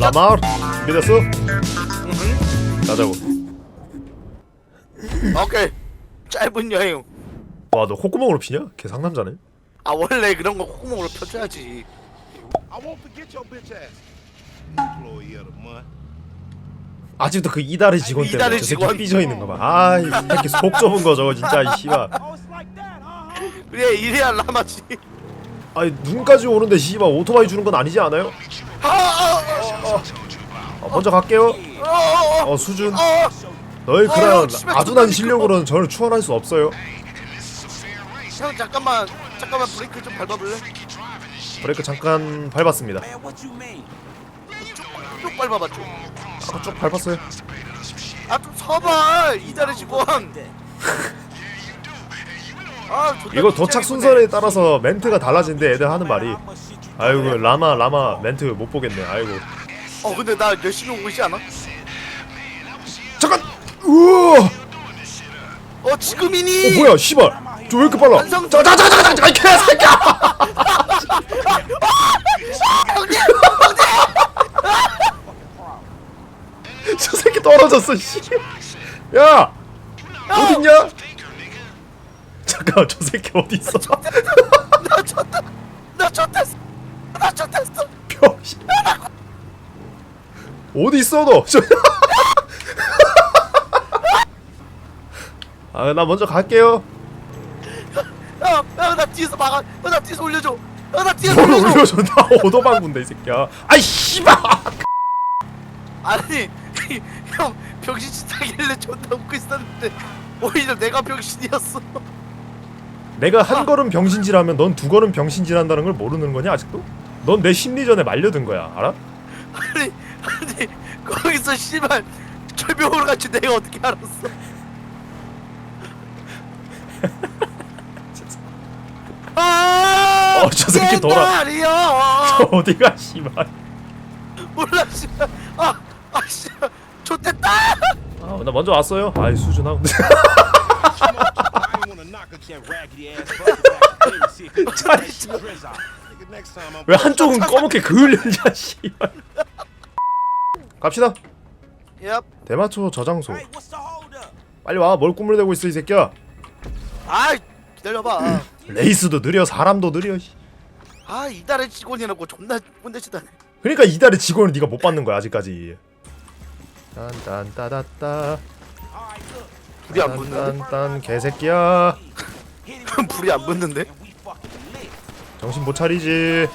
라마르 준비됐어? 가자고 오케이. 짧은 여행. 와 너 콧구멍으로 피냐? 걔 상남자네 아 원래 그런 거 콧구멍으로 펴줘야지. I won't forget your bitch ass. Employee of the month. 아직도 그 이달의 직원 아니, 때문에 이달의 저 새끼 직원. 삐져있는 거봐 아 이 새끼 속 좁은 거 저거 진짜 이 씨발 그래 이래야 라마지. 아니 눈까지 오는데 씨발 오토바이 주는 건 아니지 않아요? 아, 아, 어, 먼저 갈게요. 아, 아, 어 수준. 아, 너희 어, 그런 형, 씨발, 아둔한 실력으로는 저를 추월할 수 없어요. 형 잠깐만. 잠깐만 브레이크 좀 밟아볼래? 브레이크 잠깐 밟았습니다. 쭉 밟아봐 쭉. 아까 쭉 밟았어요. 아좀 서봐 이달의 직원. 아 존나 이거 도착 순서에 따라서 멘트가 달라진대 애들 하는 말이 아이고 라마 라마 멘트 못 보겠네. 아이고. 어 근데 나 열심히 오고 있지 않아? 잠깐! 우와! 어 지금이니? 어 뭐야 씨발. 저왜 이렇게 빨라? 완성- 자자자자자 이 개새끼야! 저 새끼 떨어졌어 씨 야! 어딨냐? 잠깐 저 새끼 어디 있어? 나 쳤다. 나 쳤댔어. 나 쳤댔어. 병신 어디 있어 너? 아 나 먼저 갈게요. 야, 야, 나 뒤에서 막아. 야, 나 뒤에서 올려줘. 야, 나 뒤에서 뭘 올려줘. 올려줘 나 오도방군데 이 새끼야. 아이 씨발. 아니, 형 병신 짓 하길래 존나 웃고 있었는데 오히려 내가 병신이었어. 내가 한 걸음 병신질하면 넌 두 걸음 병신질한다는 걸 모르는 거냐 아직도? 넌 내 심리전에 말려든 거야 알아? 아니, 아니 거기서 씨발 철벽으로 같이 내가 어떻게 알았어? 아, 어, 저 새끼 돌아. 옛날이여. 어디가 씨발. 몰라 씨발. 아, 아 씨발. 좋댔다. 아, 나 먼저 왔어요. 아이 수준하고. I ain't wanna knock at your raggedy ass fucking back. See if you can 자, get that shit out. 왜 한쪽은 검게 그을렸냐 씨발. 갑시다. 얍. 대마초 저장소. 빨리 와. 뭘 꾸물대고 있어 이 새끼야. 아, 기다려봐. 레이스도 느려 사람도 느려. 씨. 아, 이달의 직원이라고 존나 꼰대치다네. 그러니까 이달의 직원을 네가 못 받는 거야 아직까지. 딴딴따다따. 불이 안 붙는데? 딴딴 개새끼야. 불이 안 붙는데? 정신 못 차리지.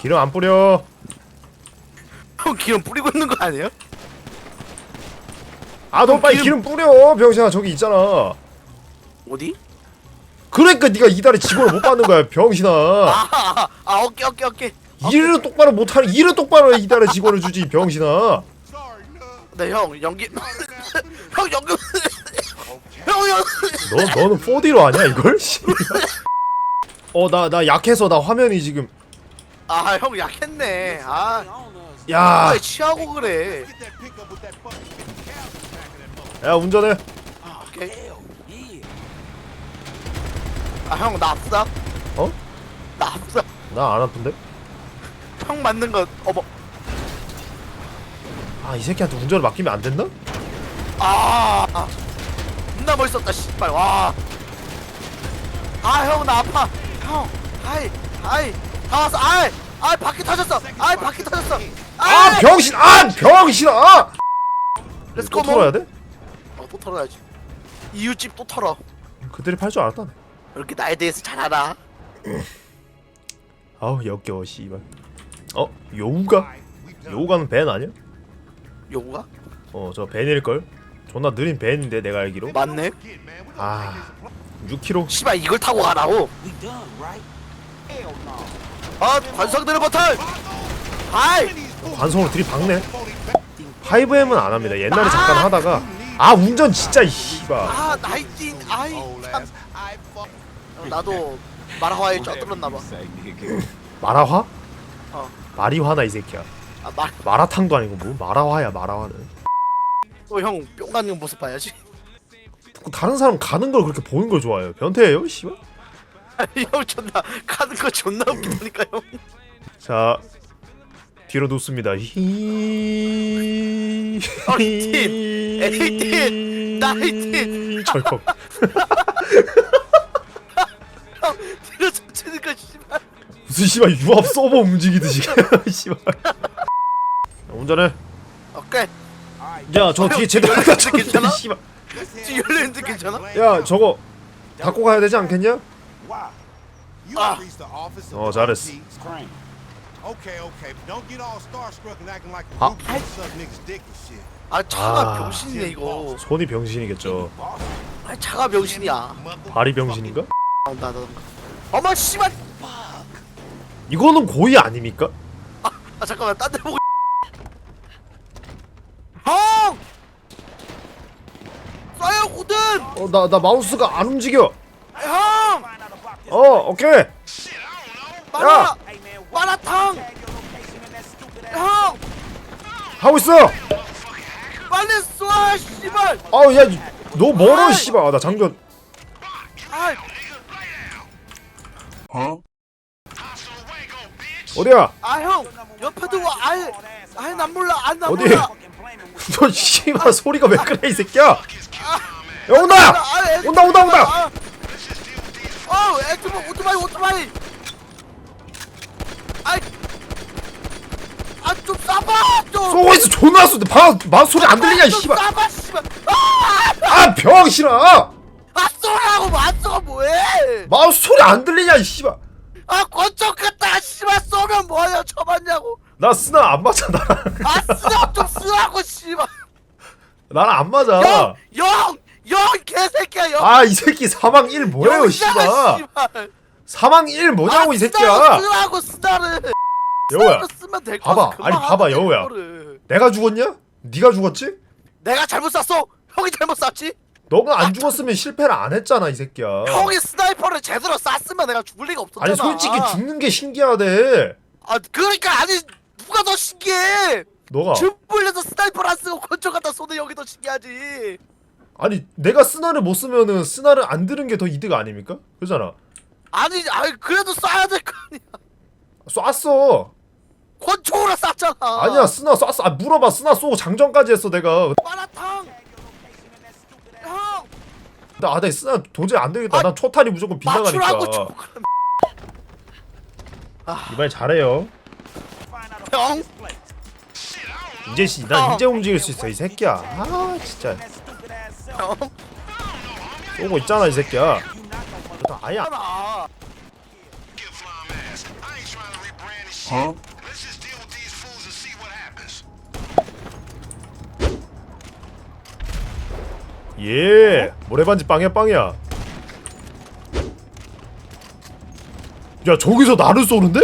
기름 안 뿌려. 형 기름 뿌리고 있는 거 아니에요? 아 너 빨리 기름- 뿌려 병신아 저기 있잖아. 어디? 그러니까 네가 이달의 직원을 못 받는 거야 병신아. 아, 아, 아, 오케이, 오케이, 오케이. 일을 똑바로 못하는 일을 똑바로 해, 이달의 직원을 주지 병신아. sorry, love. 네, 형 연기. 형 연기. 형 연. 너 너는 4D로 아냐 이걸? 어 나 나 약해서 나 화면이 지금 아, 형 약했네. 아, 야 왜 취하고 그래? 야 운전해. 아, 오케이. 아, 형나 아프다. 어? 나 아프다. 나 안 아픈데? 형 맞는 거 어머. 아 이 새끼한테 운전을 맡기면 안 됐나? 아, 아. 존나 멋있었다, 씨발. 와. 아, 형 나 아파. 형, 아이, 아이, 다 왔어. 아이, 아이 바퀴 터졌어. 아이 바퀴 터졌어. 아 아이, 병신 아 병신아. 아! 렛츠고 또 털어야 돼? 어, 또 털어야지. 이웃집 또 털어. 그들이 팔 줄 알았다네. 이렇게 나에 대해서 잘 알아. 아우 역겨워 씨발. 어 요우가? 요우가는 벤 아니야? 요구가? 어저 벤일 걸. 존나 느린 벤인데 내가 알기로. 맞네. 아 6km. 씨발 이걸 타고 가라고. 아, 관성들의 버튼. 아이, 관성으로 들이박네. 5M은 안 합니다. 옛날에 잠깐 하다가 아 운전 진짜 이 씨발. 아, 나이틴, 아이, 참. 나도 마라화에 쪄들었나 봐. 마라화? 어. 마리화나 이 새끼야. 아, 말, 마라탕도 아니고 뭐 마라화야 마라화는. 또형 뿅 가는 모습 봐야지. 다른 사람 가는 걸 그렇게 보는 걸 좋아해요. 변태예요, 씨발. 형 존나 가는 거 존나 웃기다니까 형. 자 뒤로 놓습니다. 히. 어이틴, 에이틴, 나이틴. 철컥. 형 뒤로 젖히니까 씨발 무슨 씨발 유압 서버 움직이듯이. 씨발. 운전해. 오케이 야, 저 뒤에 제대로 열려 갖춰. 괜찮아? 씨발. 지금 열리는데 괜찮아? 야, 저거 갖고 가야 되지 않겠냐? Ah. Oh, of 잘했어. RP. Okay, okay, but don't get all starstruck and acting like a Ah. group and suck niggas dick and shit. 아 차가 아. 병신이네 이거 손이 병신이겠죠. 아 차가 병신이야 발이 병신인가? 나온다 어머 씨발 이거는 고의 아닙니까? 아 잠깐만 딴 데 보고 형! 고든! 어, 나, 나 마우스가 안 움직여. 형! 어, 오케이. 마라! 마라탕! 형! 하고 있어. 빨리 쏴 씨발! 아우, 야, 너 멀어. 씨발. 아, 나 장전. 아 어디야? 아 형! 옆에도 와 아예 아예 난 몰라 안난 어디? 몰라 너 씨발 소리가 왜 그래 이 새끼야? 야 온다! 아, 애- 온다 온다 온다! 아, 어 애트모 오토바이 오토바이 아이 아좀 쏴봐 좀 쏘고 있어 존나 쏘. 봐, 마 소리 안 들리냐 이 좀 씨발. 쏴봐 씨발 아! 아 병신아! 아 쏘라고 안 쏘고 뭐해 마우스 소리 안 들리냐 이 씨발. 아 권총 같다 씨발 쏘면 뭐야 쳐봤냐고 나 쓰나 안 맞아 나랑. 아 쓰라고 좀 쓰라고 씨발 나랑 안 맞아. 영영영 개새끼야 영아이 새끼 사망 1 뭐예요 씨발. 사망 1 뭐냐고 아, 이 새끼야. 쓰라고 쓰다를 여우야 쓰면 될거 봐봐. 아니, 봐봐, 여우야. 내가 죽었냐? 네가 죽었지? 내가 잘못 쐈어 형이 잘못 쐈지 너가 안 죽었으면 실패를 안 했잖아 이 새끼야. 형이 스나이퍼를 제대로 쐈으면 내가 죽을 리가 없었잖아 아니 솔직히 죽는 게 신기하대. 아 그러니까 아니 누가 더 신기해 너가 준불려서 스나이퍼를 안 쓰고 권총 갖다 쏘는 형이 더 신기하지 아니 내가 스나를 못 쓰면은 스나를 안 들은 게 더 이득 아닙니까? 그잖아. 아니 아니 그래도 쏴야 될 거 아니야 쐈어. 권총으로 쐈잖아 아니야 스나 쐈어. 아 물어봐 스나 쏘고 장전까지 했어 내가. 마라탕 형 나 아, 나 스나 도저히 안 되겠다. 난 초탄이 무조건 맞추라고 빗나가니까. 좀 이번에 잘해요. 형 이제 씨, 나 어. 이제 움직일 수 있어 이 새끼야. 아 진짜 형 쏘고 있잖아 이 새끼야. 나 아예 안- 하나 예 모래반지 빵이야 빵이야. 야 저기서 나를 쏘는데?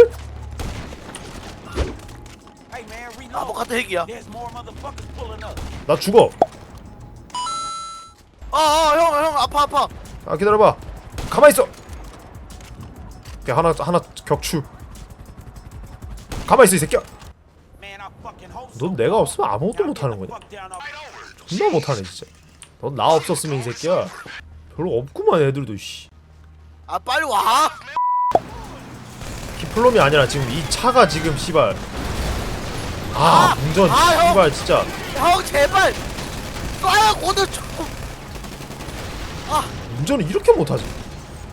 아보카도 핵이야 나 죽어. 어형 형 아파 아파 아 기다려봐. 가만 있어. 오케이 하나 하나 격추. 가만 있어 이 새끼야. 넌 내가 없으면 아무것도 못하는 거냐? 존나 못하네 진짜. 넌 나 없었으면 이 새끼야. 별로 없구만 애들도 씨. 아 빨리 와 디플롬이 아니라 지금 이 차가 지금 씨발. 아 운전 아, 형. 씨발 진짜. 형 제발 쏴야 고든 좀. 운전을 이렇게 못하지.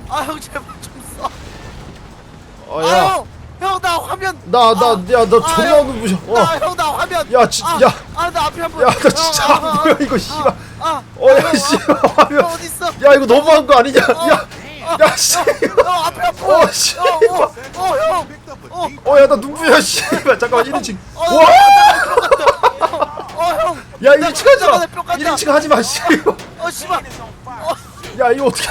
아 형 제발 좀 쏴. 아야. 아 형 형 나 화면. 나나야너 아, 존나 형. 눈부셔. 어. 아형 나 화면. 야, 진- 아, 야. 아 나 앞에 한 번. 야 나 진짜 안 보여 이거 씨발. 아. 어 야 씨발. 형 화면. 어디 있어? 야 이거 너무한 거 아니냐? 야. 야 씨. 형 앞에 한 번. 어, 씨. Picked up a 어. deep 어야 나 눈부셔 씨발. 잠깐만 1인칭. 어, 와. 어 형. 야 1인칭 하지 마. 뿅 간다. 1인칭 하지 마 씨. 어 씨발. 야 이거 어떻게?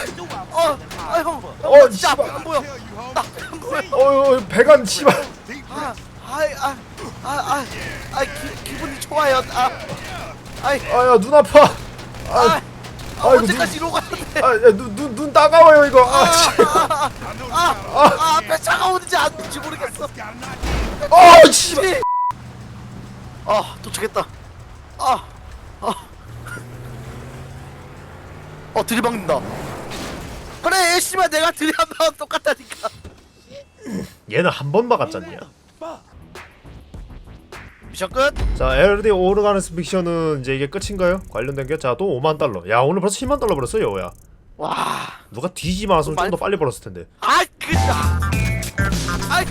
어. 아 형. 어, 형 진짜 앞에 씨발. 안 보여. tell you, homie. 나 앞에 안 보여. 어, 어 배관 씨발. 아, 아이, 아, 아, 아, 아, 기, 기분이 좋아요. 아, 아이, 아야 눈 아파. 아, 아, 아이고, 언제까지 이러고 가는데? 아눈눈 눈 따가워요 이거. 아, 씨. 아, 아, 아, 앞에 차가 오는지 안 오는지 모르겠어. 어 씨발. 아, 도착했다. 아, 아, 어, 들이박는다. 그래, 씨발, 내가 들이한다면 똑같다니까. 얘는 한 번 박았잖냐. 미션 끝 자 LD 오르가네스 픽션은 이제 이게 끝인가요? 관련된 게 자 또 5만 달러 야 오늘 벌써 10만 달러 벌었어 여우야 와. 누가 뒤지 마았으면 좀 더 빨리 벌었을 텐데 아이 그다. 아이.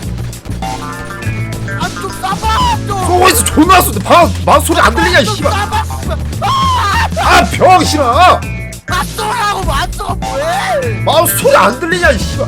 아좀 싸봐 좀. 있어 존나 쏘는데 봐! 마우스 소리 안 들리냐 이좀 씨발 싸봐. 아 병신아 맞쏘라고 맞쏘 뭐해? 마우스 소리 안 들리냐 이 씨발